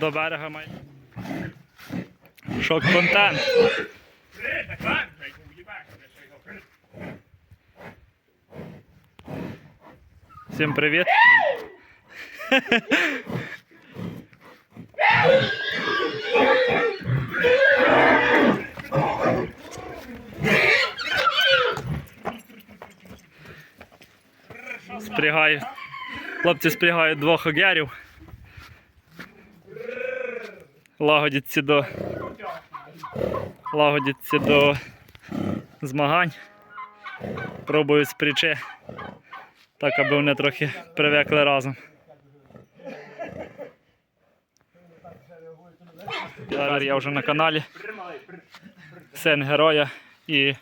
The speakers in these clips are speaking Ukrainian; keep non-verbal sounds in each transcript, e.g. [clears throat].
до берега має. Шок контент. Всім привіт. Спрягаю. Хлопці спрягають двох огярів. Лагодяться до. Лагодяться до змагань. Пробують спрячи. Так, аби вони трохи привикли разом. Зараз я вже на каналі. Син героя і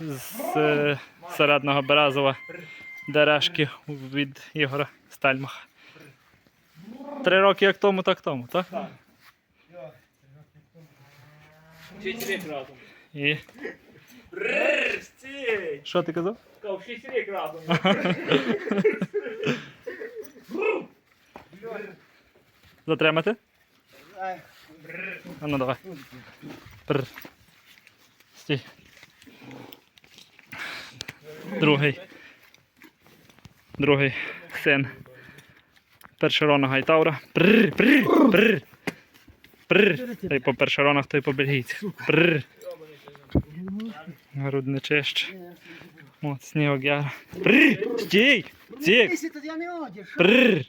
з е, середнього Березова Дерешки від Ігора Стельмаха. Три роки як тому, так тому, так? Шість рік разом. І стій! що ти казав? Сказав, шість рік разом. Затримати? А ну давай. Прр. Стій. Другий. Другий син. Першерона Гайтаура. Прр, прр, прр. Прр. Той по першеронах, той по бельгійцях. Прр. Грудничище. От снігок я. Прр. Стій! Стій! Если тут я не одіж. Прр.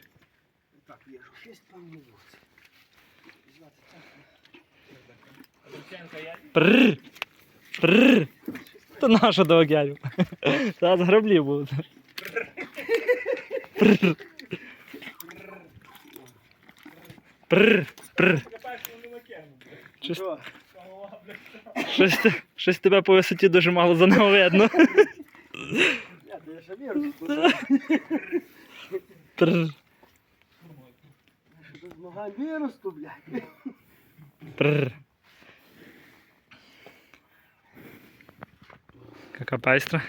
Так, вижу, шесть помилуется. Прррр. Прррр. То наша до огярів. Та з граблів будуть. Прррр. Прррр. Прррр. Щось, щось, щось тебе по висоті дуже мало за нього видно. Без нога виросту, блядь. Прррр. Кака пайстра.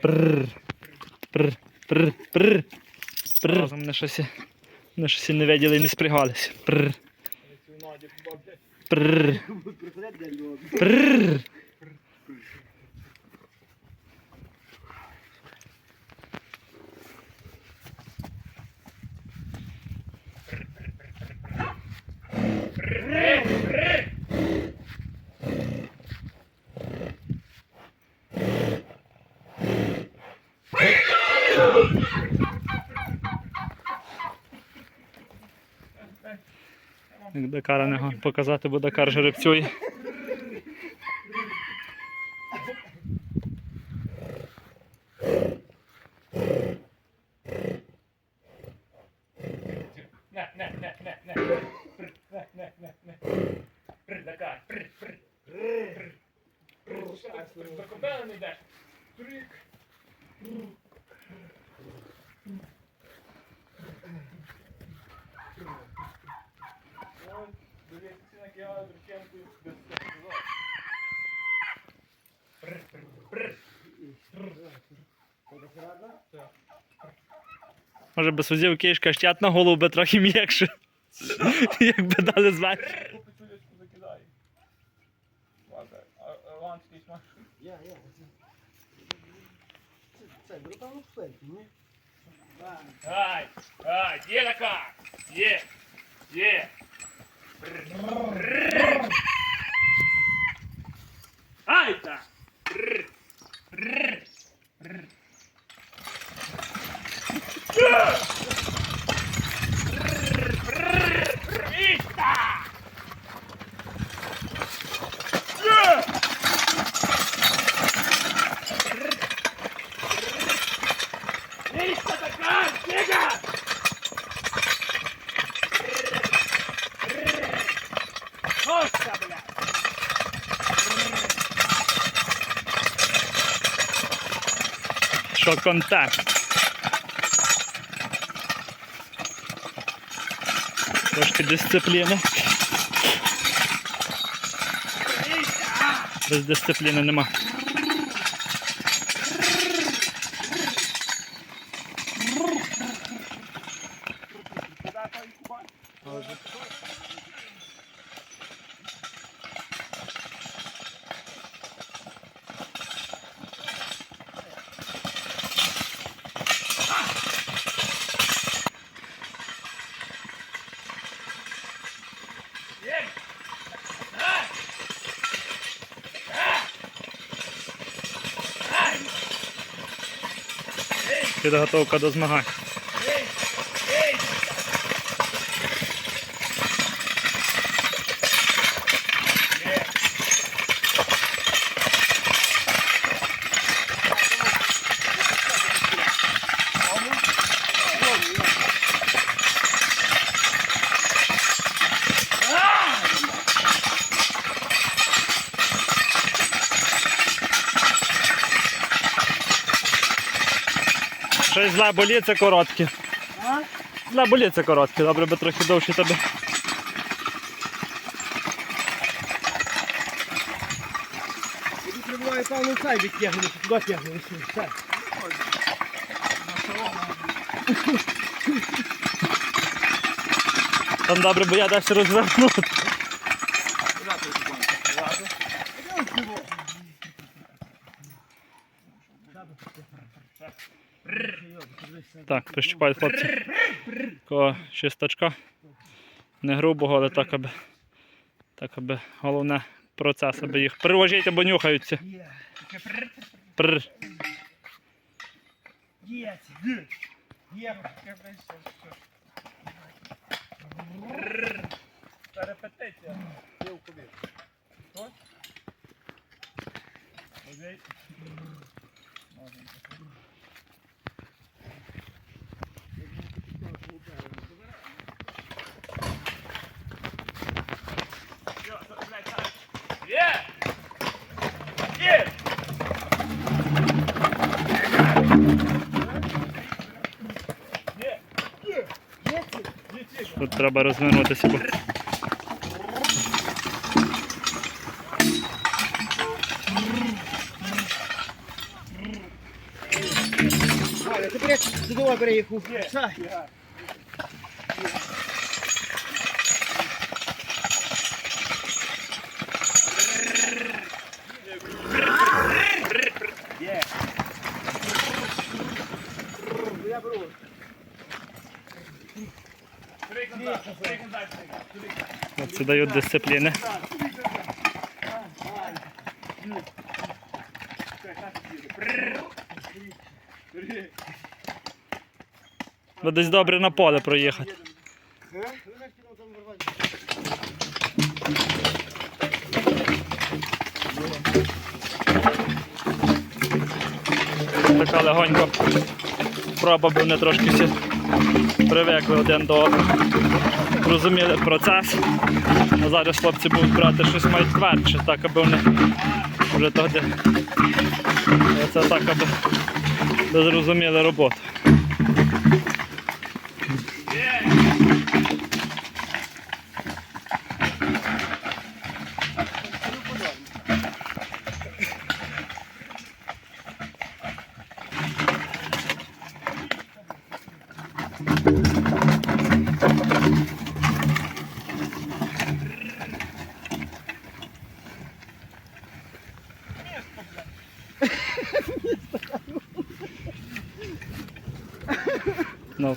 Прррр. Прррр. Прррр. Прррр. Прррр. Щось, не щось не виділи і не спрягались. Прррр. Прррр. Прррр. Як Дакара не показати, бо Дакар жеребцює. Не, не. Прр, не, не, не, не. Прр, така, прр, прр. Прр. Прр, що ти, До кобели не йдеш? Трик. Ой, дивіться, як я Дриченку без цього. Прр, прр, прр. Може без судів кишка щат на голову би трохи м'якше. Якби дали? Так. Ай, ай, є така, є, є. Ай та. то контакт. Трошки дисципліни. Без дисципліни нема. Thank. Підготовка до змагань. Щось зла боліться короткі. А? Зла боліться короткі, добре би трохи довше тебе. Іду прибуваю певно цей відтягнути, туди тягнути. Все. Там добре, бо я далі розвернути. Так, прищипають хлопці. Такого чисточка. Не грубого, але так аби. Так аби головне процес, аби їх приложіть або нюхаються. Є. Прр. Є. Є. Репетиція. Окей. Є! Є! Є! Є ці? Є ці. Тут треба розвернутися. Бо... Тепер як бери їх у Все. Є! Я беру. Стрик назад, стрик назад, Це дають дисципліни. Бо десь добре на поле проїхати. Така легонько проба, бо вони трошки всі привикли один до одного. Розуміли процес. А зараз хлопці будуть брати щось мають твердше, так аби вони вже тоді. Це так, аби зрозуміли роботу. Ну, треба було пропустити. О, о, ну, є, є, є, є. Ну, тут тебе. На виді, так три кавалки було,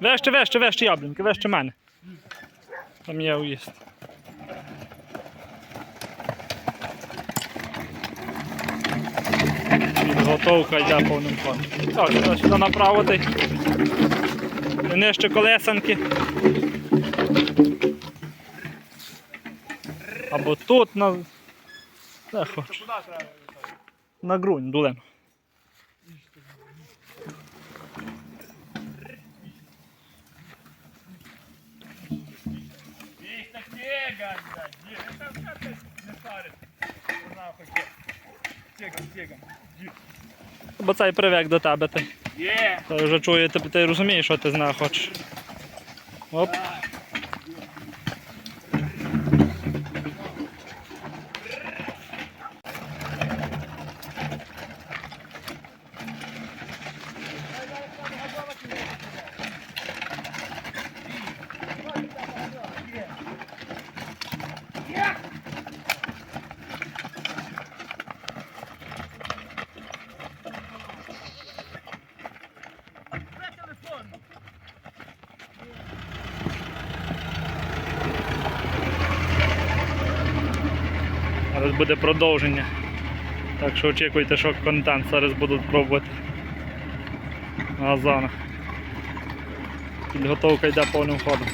Вище, вище, вище яблуньки, вище мене. Там є уїзд. Підготовка йде повним ходом. Так, сюди, сюди направо ти. Нижче колесанки. Або тут на. Де хоч. Куди треба? На ґрунь, долину. Дега, да, дега. Там как не шарит. Ну, нахуй. Тегом, тегом. Бо цей привик до тебе ти. Є. Ти вже чує, ти, ти розумієш, що ти з нього хочеш. Оп. Зараз буде продовження. Так що очікуйте, що контент зараз будуть пробувати. На газонах. Підготовка йде повним ходом.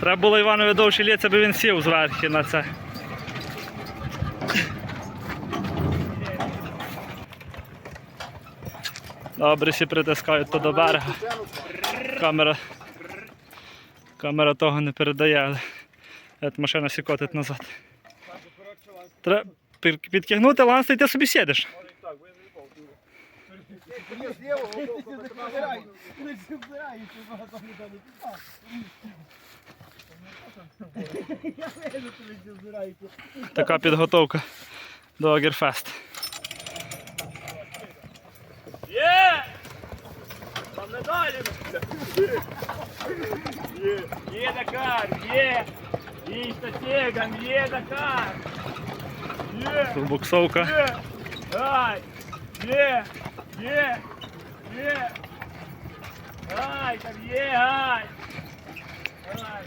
Треба було Іванові довше літ, аби він сів зверху на це. Добре всі притискають то до берега. Камера камера того не передає, але машина сікотить назад. Треба підкигнути ланси і ти собі сідеш. Така підготовка до Агерфест. Валимся! Е, Дакар! Е! е И стратегом! Е, Дакар! Е! Турбуксовка! Е! Ай! Е! Е! Е! Ай, там е, ай! Ай!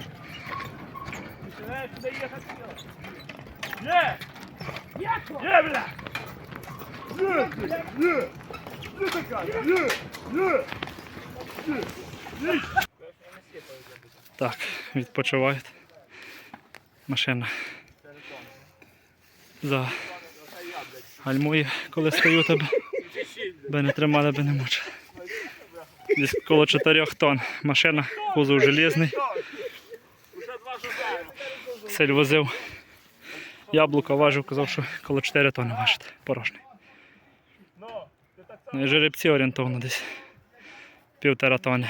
Начинаешь туда ехать делать! Е! Е, бля! Е, е! Е! Е, Дакар! Е! Е! Так, відпочивають. Машина. За гальмує, коли стою тебе. Би не тримали, би не мучили. Десь коло 4 тонн. Машина, кузов желізний. Уже. Сель возив. Яблука важив, казав, що коло 4 тонни важить. Порожний. Ну і жеребці орієнтовно десь. Півтора тонни.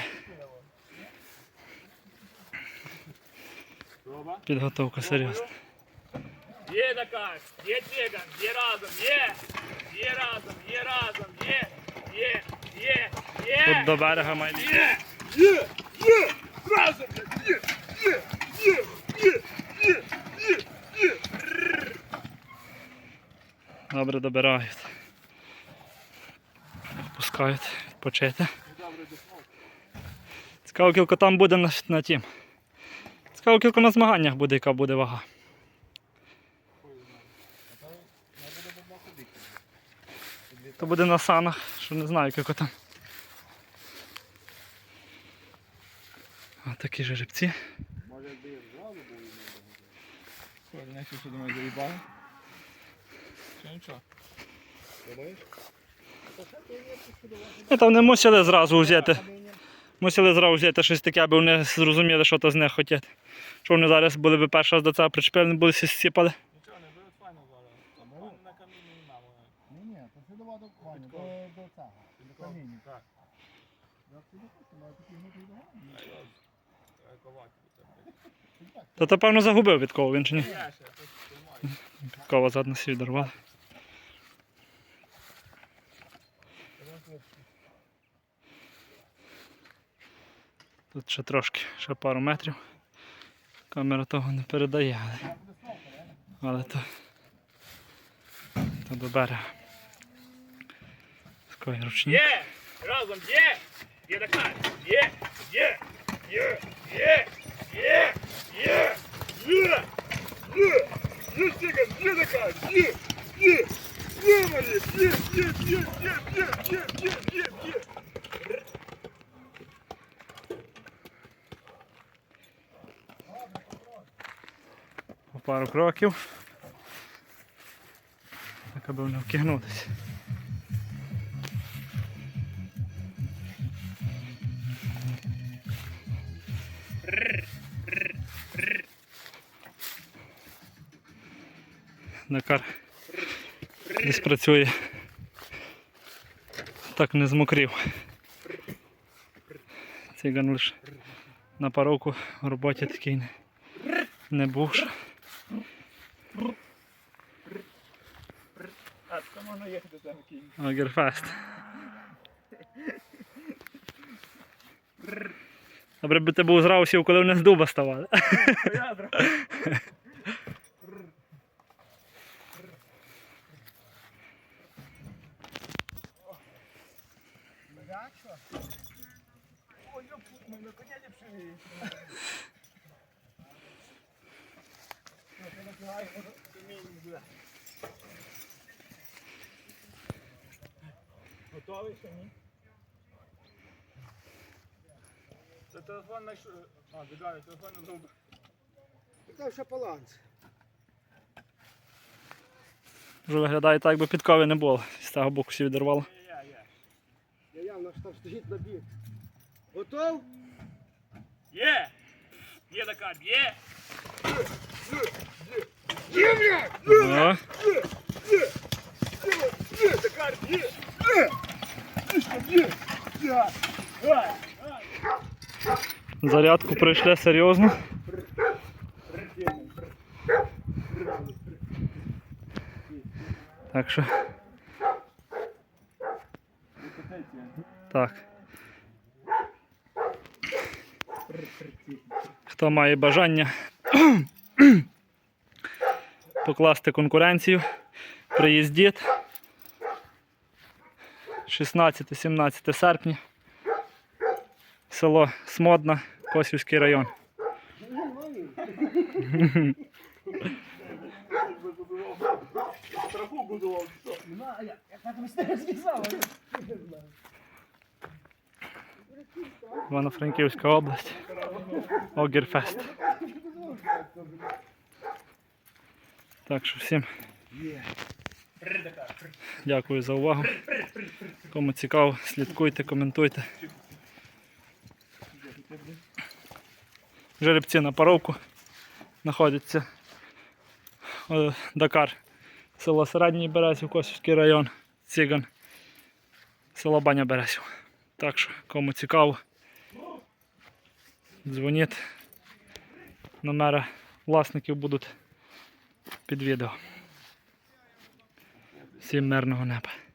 Підготовка серйозна. Є Дакар, є Теган, є разом, є, є разом, є разом, є, є, є, є. Тут до берега має. Є! Є! Є! Разом! Є! Є! Є! Є! Є! Є! Є! Добре добирають. Пускають відпочити. Цікаво, кілько там буде на, на тім. Цікаво, кілько на змаганнях буде, яка буде вага. То буде на санах, що не знаю, кілько там. А такі жеребці. Знаєш, що думаю, заїбали? Що нічого? Ну, І там мусили зразу взяти. Мусили зразу взяти щось таке, аби вони зрозуміли, що то з них хотять. Що вони зараз були б перший раз до цього причепили, були всі зсіпали. Ні, ні, то сюди до каміння, до цього, до каміння. Так. Та то певно загубив від кого він чи ні? Підкова задна свій дорвав. Тут ще трошки, ще пару метрів. Камера того не передає, але, але то, то до берега. Такий ручник. Є! Разом є! Є Дакар! Є! Є! Є! Є! Є! Є! Є! Є! Є! Є Дакар! Є! Є! Є, Марі, є, є, є, є, є, є, 40 років, так аби не вкигнутися. Накар десь працює. Так не змокрів. Циган лише на паровку в роботі такий не, не був. them king. I'll get fast. Добре би ти був зрав сів, коли вони з дуба ставали. Ой, ну, на коня ліпше віє. Готовий ще ні? Це телефон на що? А, віддаю, телефон на зуби. Там ще баланс. Вже виглядає так, якби підкови не було. З того боку всі відірвало. Я, я. Я явно що там стоїть на бік. Готов? Є! Є така, є! Є, блядь! О, Є така, є! Є! Є! Зарядку пройшли серйозно. Так що. Так. Хто має бажання [clears throat] покласти конкуренцію, приїздіть 16-17 серпня. Село Смодна, Косівський район. Івано-Франківська область. Огірфест. Так що всім дякую за увагу. Кому цікаво, слідкуйте, коментуйте. Жеребці на паровку знаходяться. Дакар, село Середній Березів, Косівський район, Циган, село Баня Березів. Так що, кому цікаво, дзвоніть. Номери власників будуть під відео. Всім мирного неба.